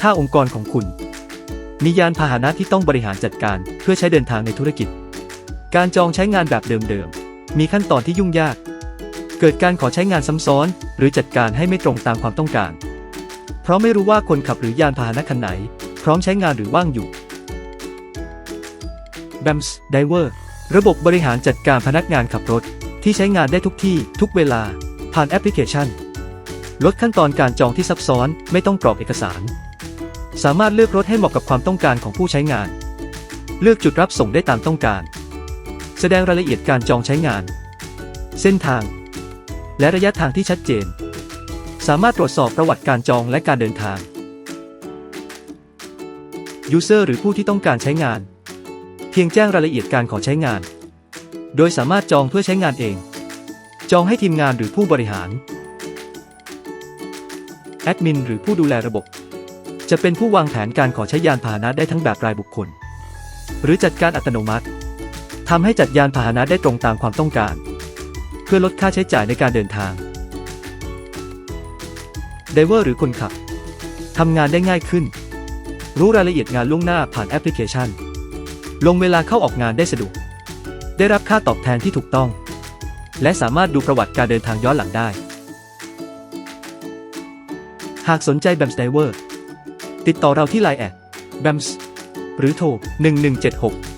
ถ้าองค์กรของคุณ มียานพาหนะที่ต้องบริหารจัดการเพื่อใช้เดินทางในธุรกิจ การจองใช้งานแบบเดิมๆ มีขั้นตอนที่ยุ่งยาก เกิดการขอใช้งานซ้ำซ้อน หรือจัดการให้ไม่ตรงตามความต้องการ เพราะไม่รู้ว่าคนขับหรือยานพาหนะคันไหน พร้อมใช้งานหรือว่างอยู่ BAMS Diver ระบบบริหารจัดการพนักงานขับรถที่ใช้งานได้ทุกที่ทุกเวลา ผ่านแอปพลิเคชัน ลดขั้นตอนการจองที่ซับซ้อนไม่ต้องกรอกเอกสาร สามารถเลือกรถให้เหมาะกับความต้องการของผู้ใช้งาน เลือกจุดรับส่งได้ตามต้องการ แสดงรายละเอียดการจองใช้งาน เส้นทาง และระยะทางที่ชัดเจน สามารถตรวจสอบประวัติการจองและการเดินทาง User หรือผู้ที่ต้องการใช้งาน เพียงแจ้งรายละเอียดการขอใช้งาน โดยสามารถจองเพื่อใช้งานเอง จองให้ทีมงานหรือผู้บริหาร แอดมินหรือผู้ดูแลระบบ จะเป็นผู้วางแผนการขอใช้ยานพาหนะได้ทั้งแบบรายบุคคล หรือจัดการอัตโนมัติทำให้จัดยานพาหนะได้ตรงตามความต้องการ เพื่อลดค่าใช้จ่ายในการเดินทางไดเวอร์หรือคนขับทำงานได้ง่ายขึ้น รู้รายละเอียดงานล่วงหน้าผ่านแอปพลิเคชัน ลงเวลาเข้าออกงานได้สะดวก ได้รับค่าตอบแทนที่ถูกต้อง และสามารถดูประวัติการเดินทางย้อนหลังได้ หากสนใจ BAMS Diver ติดต่อเราที่ไลน์แอด BAMS หรือโทร 1176